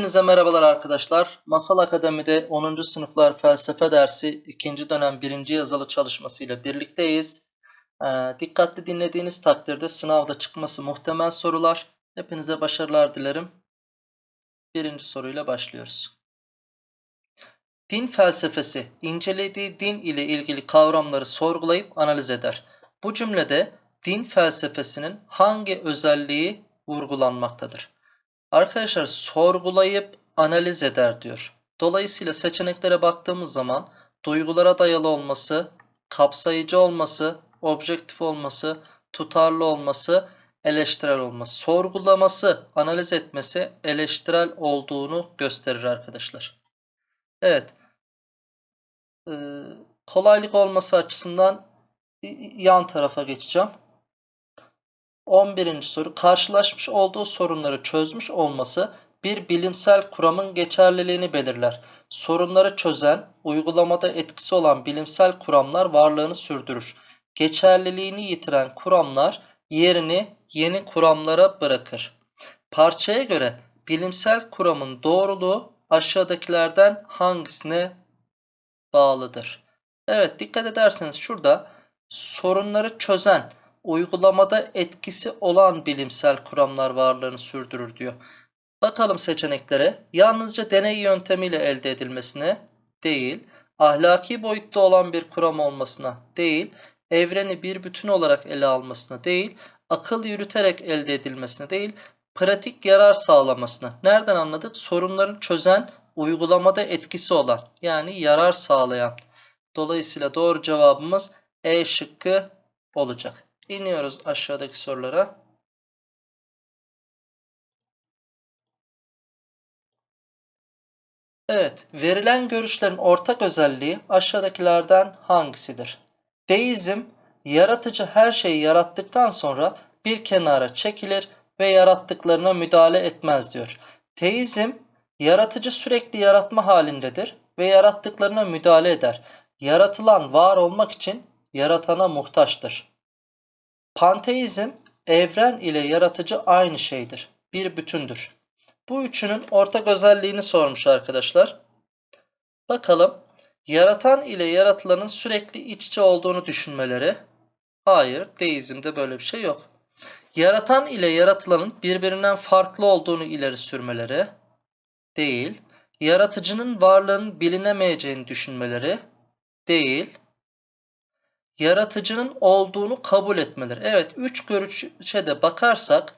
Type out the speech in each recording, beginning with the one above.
Hepinize merhabalar arkadaşlar. Masal Akademi'de 10. sınıflar felsefe dersi 2. dönem 1. yazılı çalışmasıyla birlikteyiz. Ee, dikkatli dinlediğiniz takdirde sınavda çıkması muhtemel sorular. Hepinize başarılar dilerim. Birinci soruyla başlıyoruz. Din felsefesi incelediği din ile ilgili kavramları sorgulayıp analiz eder. Bu cümlede din felsefesinin hangi özelliği vurgulanmaktadır? Arkadaşlar sorgulayıp analiz eder diyor. Dolayısıyla seçeneklere baktığımız zaman duygulara dayalı olması, kapsayıcı olması, objektif olması, tutarlı olması, eleştirel olması. Sorgulaması, analiz etmesi eleştirel olduğunu gösterir arkadaşlar. Evet. Ee, kolaylık olması açısından yan tarafa geçeceğim. 11. soru karşılaşmış olduğu sorunları çözmüş olması bir bilimsel kuramın geçerliliğini belirler. Sorunları çözen, uygulamada etkisi olan bilimsel kuramlar varlığını sürdürür. Geçerliliğini yitiren kuramlar yerini yeni kuramlara bırakır. Parçaya göre bilimsel kuramın doğruluğu aşağıdakilerden hangisine bağlıdır? Evet dikkat ederseniz şurada sorunları çözen, uygulamada etkisi olan bilimsel kuramlar varlığını sürdürür diyor. Bakalım seçeneklere. Yalnızca deney yöntemiyle elde edilmesine değil, ahlaki boyutta olan bir kuram olmasına değil, evreni bir bütün olarak ele almasına değil, akıl yürüterek elde edilmesine değil, pratik yarar sağlamasına. Nereden anladık? Sorunların çözen, uygulamada etkisi olan yani yarar sağlayan. Dolayısıyla doğru cevabımız E şıkkı olacak. İniyoruz aşağıdaki sorulara. Evet, verilen görüşlerin ortak özelliği aşağıdakilerden hangisidir? Deizm, yaratıcı her şeyi yarattıktan sonra bir kenara çekilir ve yarattıklarına müdahale etmez diyor. Teizm, yaratıcı sürekli yaratma halindedir ve yarattıklarına müdahale eder. Yaratılan var olmak için yaratana muhtaçtır. Panteizm, evren ile yaratıcı aynı şeydir. Bir bütündür. Bu üçünün ortak özelliğini sormuş arkadaşlar. Bakalım. Yaratan ile yaratılanın sürekli iç içe olduğunu düşünmeleri. Hayır, deizmde böyle bir şey yok. Yaratan ile yaratılanın birbirinden farklı olduğunu ileri sürmeleri. Değil. Yaratıcının varlığının bilinemeyeceğini düşünmeleri. Değil yaratıcının olduğunu kabul etmeleri. Evet üç görüşe de bakarsak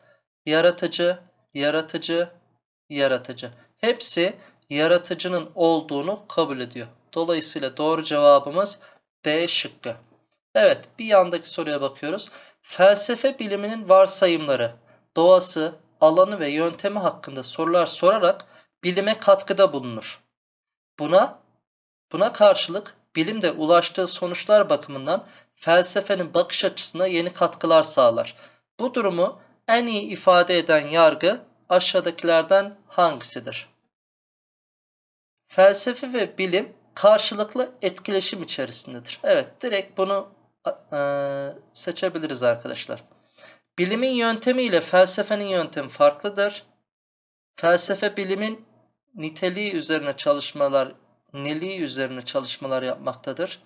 yaratıcı, yaratıcı, yaratıcı. Hepsi yaratıcının olduğunu kabul ediyor. Dolayısıyla doğru cevabımız D şıkkı. Evet bir yandaki soruya bakıyoruz. Felsefe biliminin varsayımları, doğası, alanı ve yöntemi hakkında sorular sorarak bilime katkıda bulunur. Buna buna karşılık bilimde ulaştığı sonuçlar bakımından felsefenin bakış açısına yeni katkılar sağlar. Bu durumu en iyi ifade eden yargı aşağıdakilerden hangisidir? Felsefe ve bilim karşılıklı etkileşim içerisindedir. Evet direkt bunu e, seçebiliriz arkadaşlar. Bilimin yöntemi ile felsefenin yöntemi farklıdır. Felsefe bilimin niteliği üzerine çalışmalar neliği üzerine çalışmalar yapmaktadır.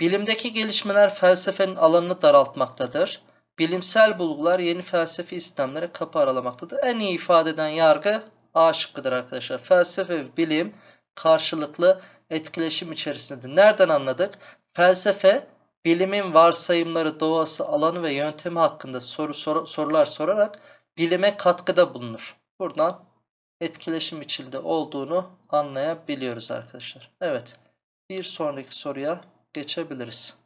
Bilimdeki gelişmeler felsefenin alanını daraltmaktadır. Bilimsel bulgular yeni felsefi sistemlere kapı aralamaktadır. En iyi ifade eden yargı A şıkkıdır arkadaşlar. Felsefe ve bilim karşılıklı etkileşim içerisindedir. Nereden anladık? Felsefe bilimin varsayımları, doğası, alanı ve yöntemi hakkında soru, soru sorular sorarak bilime katkıda bulunur. Buradan etkileşim içinde olduğunu anlayabiliyoruz arkadaşlar. Evet. Bir sonraki soruya geçebiliriz.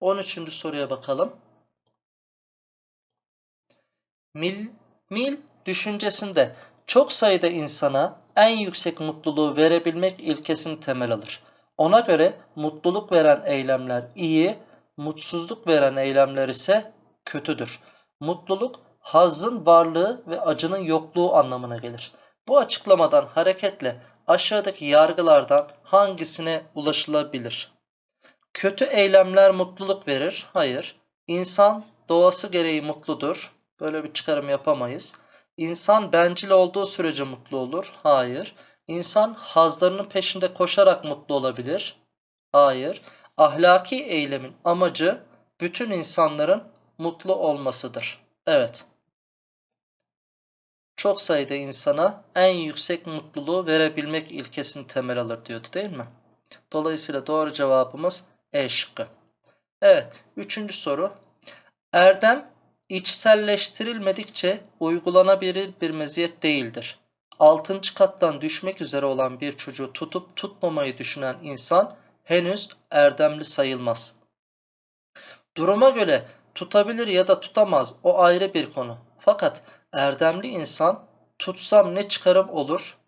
On üçüncü soruya bakalım. Mil, mil düşüncesinde çok sayıda insana en yüksek mutluluğu verebilmek ilkesini temel alır. Ona göre mutluluk veren eylemler iyi, mutsuzluk veren eylemler ise kötüdür. Mutluluk hazzın varlığı ve acının yokluğu anlamına gelir. Bu açıklamadan hareketle aşağıdaki yargılardan hangisine ulaşılabilir? Kötü eylemler mutluluk verir. Hayır. İnsan doğası gereği mutludur. Böyle bir çıkarım yapamayız. İnsan bencil olduğu sürece mutlu olur. Hayır. İnsan hazlarının peşinde koşarak mutlu olabilir. Hayır. Ahlaki eylemin amacı bütün insanların mutlu olmasıdır. Evet. Çok sayıda insana en yüksek mutluluğu verebilmek ilkesini temel alır diyordu değil mi? Dolayısıyla doğru cevabımız E şıkkı. Evet. Üçüncü soru. Erdem içselleştirilmedikçe uygulanabilir bir meziyet değildir. Altıncı kattan düşmek üzere olan bir çocuğu tutup tutmamayı düşünen insan henüz erdemli sayılmaz. Duruma göre tutabilir ya da tutamaz o ayrı bir konu. Fakat erdemli insan tutsam ne çıkarım olur,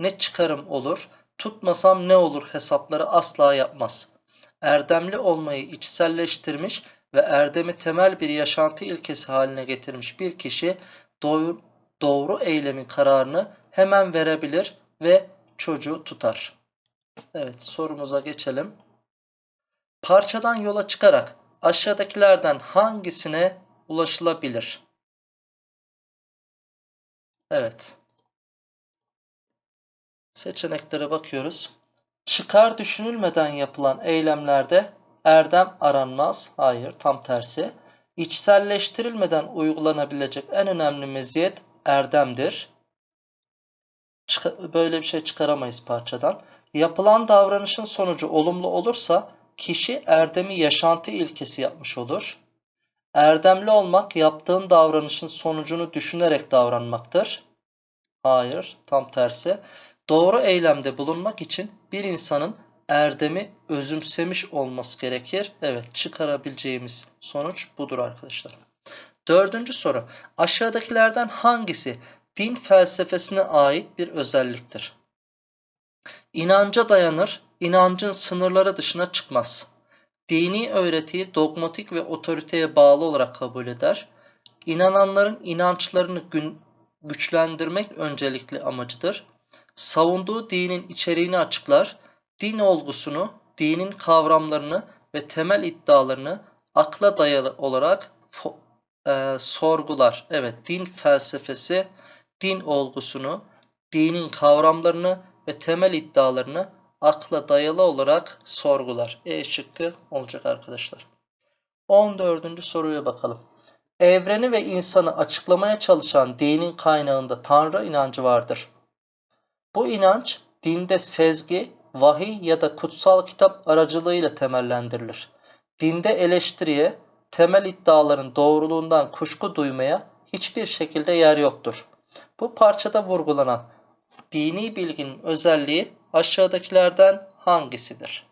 ne çıkarım olur, tutmasam ne olur hesapları asla yapmaz. Erdemli olmayı içselleştirmiş ve erdemi temel bir yaşantı ilkesi haline getirmiş bir kişi doğru, doğru eylemin kararını hemen verebilir ve çocuğu tutar. Evet sorumuza geçelim. Parçadan yola çıkarak aşağıdakilerden hangisine ulaşılabilir? Evet. Seçeneklere bakıyoruz. Çıkar düşünülmeden yapılan eylemlerde erdem aranmaz. Hayır, tam tersi. İçselleştirilmeden uygulanabilecek en önemli meziyet erdemdir. Böyle bir şey çıkaramayız parçadan. Yapılan davranışın sonucu olumlu olursa kişi erdemi yaşantı ilkesi yapmış olur. Erdemli olmak yaptığın davranışın sonucunu düşünerek davranmaktır. Hayır, tam tersi. Doğru eylemde bulunmak için bir insanın erdemi özümsemiş olması gerekir. Evet, çıkarabileceğimiz sonuç budur arkadaşlar. Dördüncü soru. Aşağıdakilerden hangisi din felsefesine ait bir özelliktir? İnanca dayanır, inancın sınırları dışına çıkmaz. Dini öğretiyi dogmatik ve otoriteye bağlı olarak kabul eder. İnananların inançlarını güçlendirmek öncelikli amacıdır. Savunduğu dinin içeriğini açıklar. Din olgusunu, dinin kavramlarını ve temel iddialarını akla dayalı olarak e, sorgular. Evet, din felsefesi, din olgusunu, dinin kavramlarını ve temel iddialarını akla dayalı olarak sorgular. E şıkkı olacak arkadaşlar. 14. soruya bakalım. Evreni ve insanı açıklamaya çalışan dinin kaynağında Tanrı inancı vardır. Bu inanç dinde sezgi, vahiy ya da kutsal kitap aracılığıyla temellendirilir. Dinde eleştiriye, temel iddiaların doğruluğundan kuşku duymaya hiçbir şekilde yer yoktur. Bu parçada vurgulanan dini bilginin özelliği aşağıdakilerden hangisidir?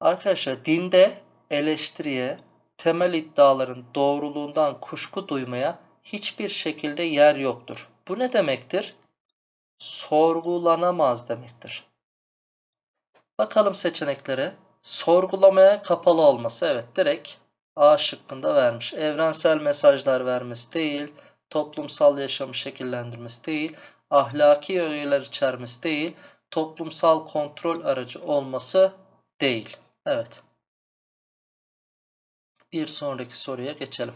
Arkadaşlar dinde eleştiriye, temel iddiaların doğruluğundan kuşku duymaya hiçbir şekilde yer yoktur. Bu ne demektir? Sorgulanamaz demektir. Bakalım seçeneklere. Sorgulamaya kapalı olması. Evet direkt A şıkkında vermiş. Evrensel mesajlar vermesi değil. Toplumsal yaşamı şekillendirmesi değil ahlaki öğeler içermesi değil, toplumsal kontrol aracı olması değil. Evet. Bir sonraki soruya geçelim.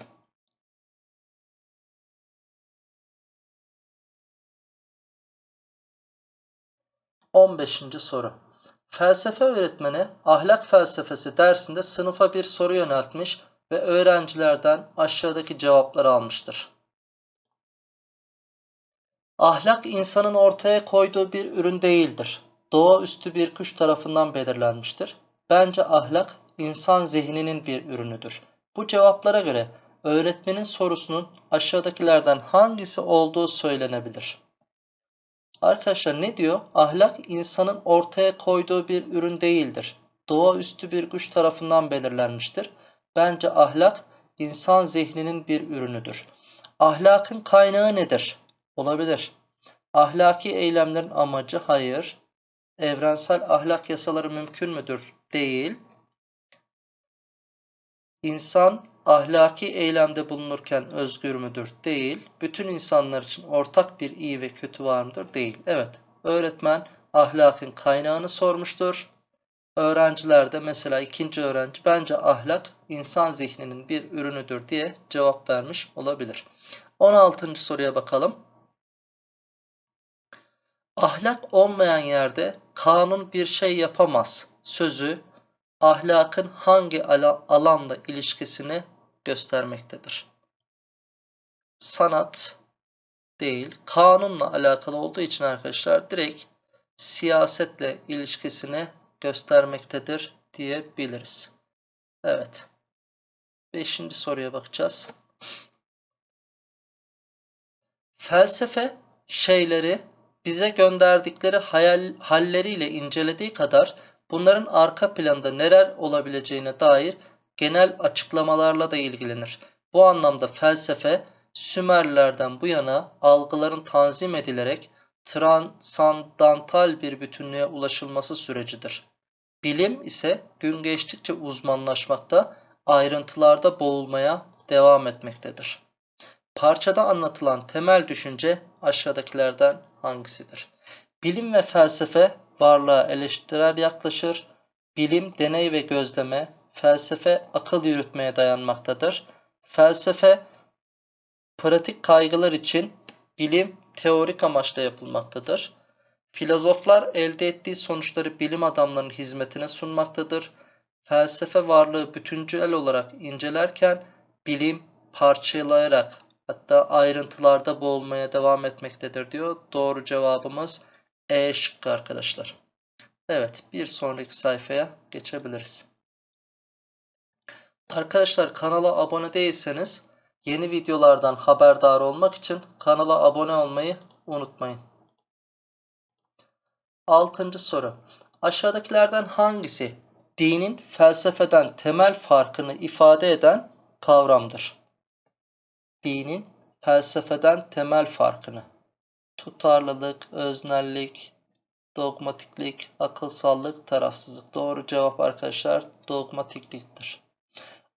On beşinci soru. Felsefe öğretmeni ahlak felsefesi dersinde sınıfa bir soru yöneltmiş ve öğrencilerden aşağıdaki cevapları almıştır. Ahlak insanın ortaya koyduğu bir ürün değildir. Doğaüstü bir kuş tarafından belirlenmiştir. Bence ahlak insan zihninin bir ürünüdür. Bu cevaplara göre öğretmenin sorusunun aşağıdakilerden hangisi olduğu söylenebilir. Arkadaşlar ne diyor? Ahlak insanın ortaya koyduğu bir ürün değildir. Doğaüstü bir güç tarafından belirlenmiştir. Bence ahlak insan zihninin bir ürünüdür. Ahlakın kaynağı nedir? Olabilir. Ahlaki eylemlerin amacı hayır. Evrensel ahlak yasaları mümkün müdür? Değil. İnsan ahlaki eylemde bulunurken özgür müdür? Değil. Bütün insanlar için ortak bir iyi ve kötü var mıdır? Değil. Evet. Öğretmen ahlakın kaynağını sormuştur. Öğrencilerde mesela ikinci öğrenci bence ahlak insan zihninin bir ürünüdür diye cevap vermiş olabilir. 16. soruya bakalım. Ahlak olmayan yerde kanun bir şey yapamaz sözü ahlakın hangi alanla ilişkisini göstermektedir? Sanat değil, kanunla alakalı olduğu için arkadaşlar direkt siyasetle ilişkisini göstermektedir diyebiliriz. Evet. Beşinci soruya bakacağız. Felsefe şeyleri bize gönderdikleri hayal, halleriyle incelediği kadar bunların arka planda neler olabileceğine dair genel açıklamalarla da ilgilenir. Bu anlamda felsefe Sümerlerden bu yana algıların tanzim edilerek transandantal bir bütünlüğe ulaşılması sürecidir. Bilim ise gün geçtikçe uzmanlaşmakta, ayrıntılarda boğulmaya devam etmektedir. Parçada anlatılan temel düşünce aşağıdakilerden hangisidir? Bilim ve felsefe varlığa eleştirel yaklaşır. Bilim deney ve gözleme, felsefe akıl yürütmeye dayanmaktadır. Felsefe pratik kaygılar için bilim teorik amaçla yapılmaktadır. Filozoflar elde ettiği sonuçları bilim adamlarının hizmetine sunmaktadır. Felsefe varlığı bütüncül olarak incelerken bilim parçalayarak hatta ayrıntılarda boğulmaya devam etmektedir diyor. Doğru cevabımız E şıkkı arkadaşlar. Evet bir sonraki sayfaya geçebiliriz. Arkadaşlar kanala abone değilseniz yeni videolardan haberdar olmak için kanala abone olmayı unutmayın. Altıncı soru. Aşağıdakilerden hangisi dinin felsefeden temel farkını ifade eden kavramdır? Dinin felsefeden temel farkını. Tutarlılık, öznellik, dogmatiklik, akılsallık, tarafsızlık. Doğru cevap arkadaşlar dogmatikliktir.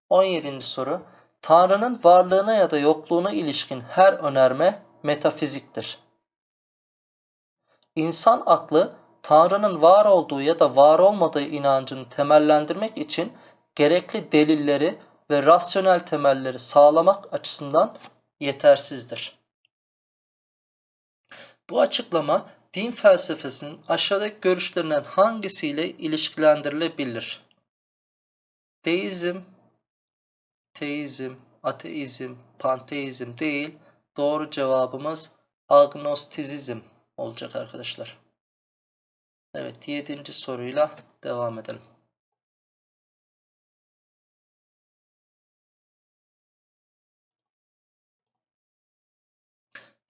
17. soru. Tanrı'nın varlığına ya da yokluğuna ilişkin her önerme metafiziktir. İnsan aklı Tanrı'nın var olduğu ya da var olmadığı inancını temellendirmek için gerekli delilleri ve rasyonel temelleri sağlamak açısından yetersizdir. Bu açıklama din felsefesinin aşağıdaki görüşlerinden hangisiyle ilişkilendirilebilir? Deizm, teizm, ateizm, panteizm değil. Doğru cevabımız agnostizizm olacak arkadaşlar. Evet yedinci soruyla devam edelim.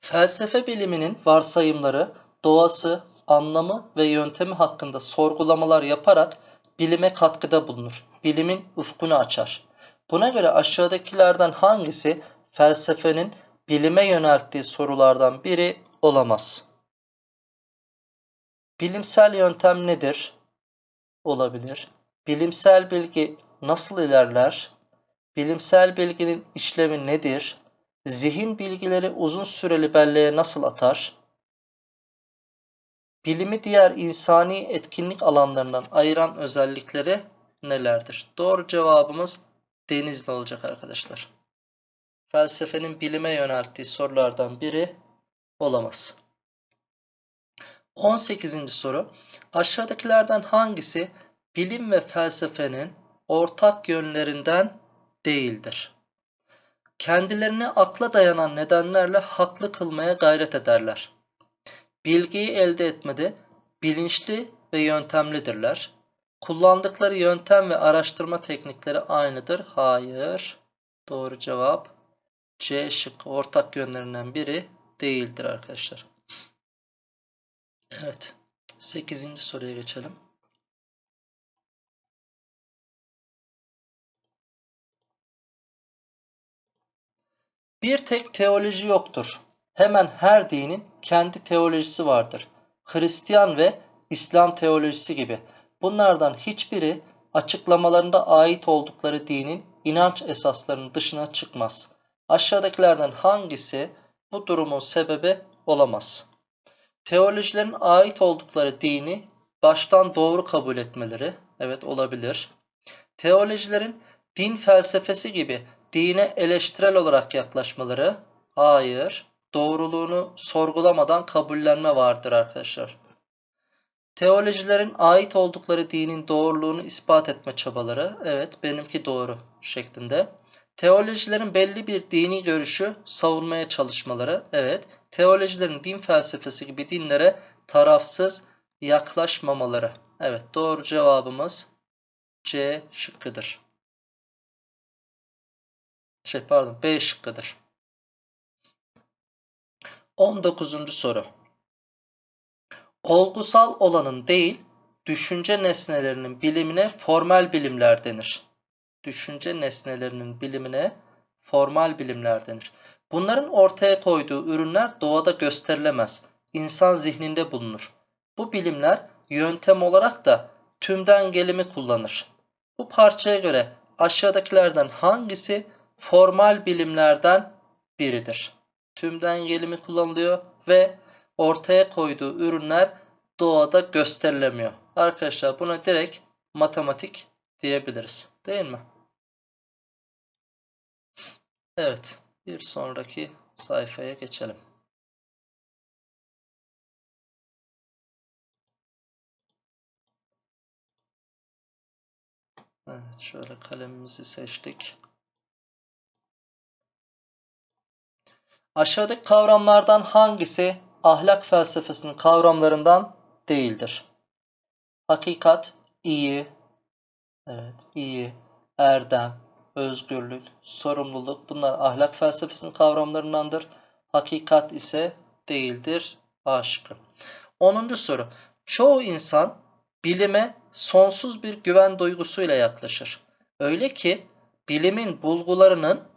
Felsefe biliminin varsayımları, doğası, anlamı ve yöntemi hakkında sorgulamalar yaparak bilime katkıda bulunur. Bilimin ufkunu açar. Buna göre aşağıdakilerden hangisi felsefenin bilime yönelttiği sorulardan biri olamaz? Bilimsel yöntem nedir? Olabilir. Bilimsel bilgi nasıl ilerler? Bilimsel bilginin işlevi nedir? Zihin bilgileri uzun süreli belleğe nasıl atar? Bilimi diğer insani etkinlik alanlarından ayıran özellikleri nelerdir? Doğru cevabımız Denizli olacak arkadaşlar. Felsefenin bilime yönelttiği sorulardan biri olamaz. 18. soru. Aşağıdakilerden hangisi bilim ve felsefenin ortak yönlerinden değildir? Kendilerini akla dayanan nedenlerle haklı kılmaya gayret ederler. Bilgiyi elde etmede bilinçli ve yöntemlidirler. Kullandıkları yöntem ve araştırma teknikleri aynıdır. Hayır. Doğru cevap C şık ortak yönlerinden biri değildir arkadaşlar. Evet. 8. soruya geçelim. Bir tek teoloji yoktur. Hemen her dinin kendi teolojisi vardır. Hristiyan ve İslam teolojisi gibi. Bunlardan hiçbiri açıklamalarında ait oldukları dinin inanç esaslarının dışına çıkmaz. Aşağıdakilerden hangisi bu durumun sebebi olamaz? Teolojilerin ait oldukları dini baştan doğru kabul etmeleri, Evet olabilir. Teolojilerin din felsefesi gibi dine eleştirel olarak yaklaşmaları hayır. Doğruluğunu sorgulamadan kabullenme vardır arkadaşlar. Teolojilerin ait oldukları dinin doğruluğunu ispat etme çabaları evet benimki doğru şeklinde. Teolojilerin belli bir dini görüşü savunmaya çalışmaları evet. Teolojilerin din felsefesi gibi dinlere tarafsız yaklaşmamaları. Evet doğru cevabımız C şıkkıdır. Şey pardon B şıkkıdır. 19. soru. Olgusal olanın değil, düşünce nesnelerinin bilimine formal bilimler denir. Düşünce nesnelerinin bilimine formal bilimler denir. Bunların ortaya koyduğu ürünler doğada gösterilemez. İnsan zihninde bulunur. Bu bilimler yöntem olarak da tümden gelimi kullanır. Bu parçaya göre aşağıdakilerden hangisi formal bilimlerden biridir? Tümden gelimi kullanılıyor ve ortaya koyduğu ürünler doğada gösterilemiyor. Arkadaşlar buna direkt matematik diyebiliriz. Değil mi? Evet. Bir sonraki sayfaya geçelim. Evet, şöyle kalemimizi seçtik. Aşağıdaki kavramlardan hangisi ahlak felsefesinin kavramlarından değildir? Hakikat, iyi, evet, iyi, erdem, özgürlük, sorumluluk bunlar ahlak felsefesinin kavramlarındandır. Hakikat ise değildir. A şıkkı. 10. soru. Çoğu insan bilime sonsuz bir güven duygusuyla yaklaşır. Öyle ki bilimin bulgularının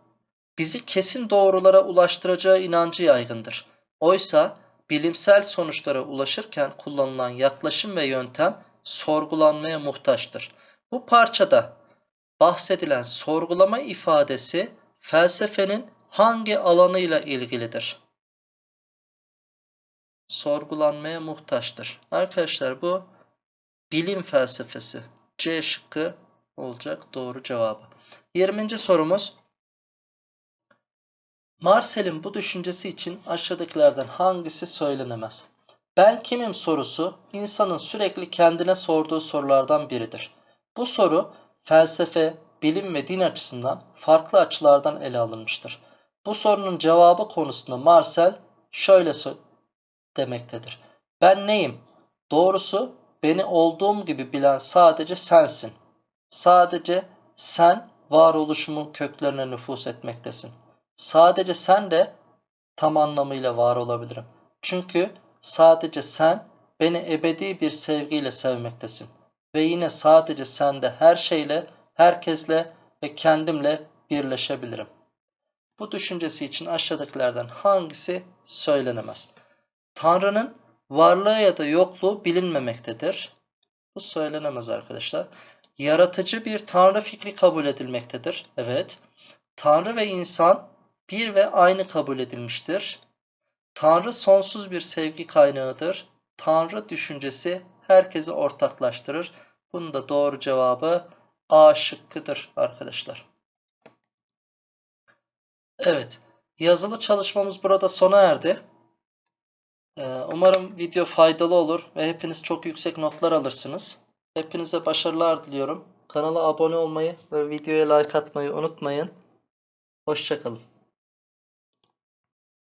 bizi kesin doğrulara ulaştıracağı inancı yaygındır. Oysa bilimsel sonuçlara ulaşırken kullanılan yaklaşım ve yöntem sorgulanmaya muhtaçtır. Bu parçada bahsedilen sorgulama ifadesi felsefenin hangi alanıyla ilgilidir? Sorgulanmaya muhtaçtır. Arkadaşlar bu bilim felsefesi. C şıkkı olacak doğru cevabı. 20. sorumuz Marcel'in bu düşüncesi için aşağıdakilerden hangisi söylenemez? Ben kimim sorusu insanın sürekli kendine sorduğu sorulardan biridir. Bu soru felsefe, bilim ve din açısından farklı açılardan ele alınmıştır. Bu sorunun cevabı konusunda Marcel şöyle demektedir. Ben neyim? Doğrusu beni olduğum gibi bilen sadece sensin. Sadece sen varoluşumun köklerine nüfus etmektesin. Sadece sen de tam anlamıyla var olabilirim. Çünkü sadece sen beni ebedi bir sevgiyle sevmektesin. Ve yine sadece sende her şeyle, herkesle ve kendimle birleşebilirim. Bu düşüncesi için aşağıdakilerden hangisi söylenemez? Tanrı'nın varlığı ya da yokluğu bilinmemektedir. Bu söylenemez arkadaşlar. Yaratıcı bir tanrı fikri kabul edilmektedir. Evet. Tanrı ve insan bir ve aynı kabul edilmiştir. Tanrı sonsuz bir sevgi kaynağıdır. Tanrı düşüncesi herkesi ortaklaştırır. Bunun da doğru cevabı A şıkkıdır arkadaşlar. Evet. Yazılı çalışmamız burada sona erdi. Ee, umarım video faydalı olur ve hepiniz çok yüksek notlar alırsınız. Hepinize başarılar diliyorum. Kanala abone olmayı ve videoya like atmayı unutmayın. Hoşçakalın.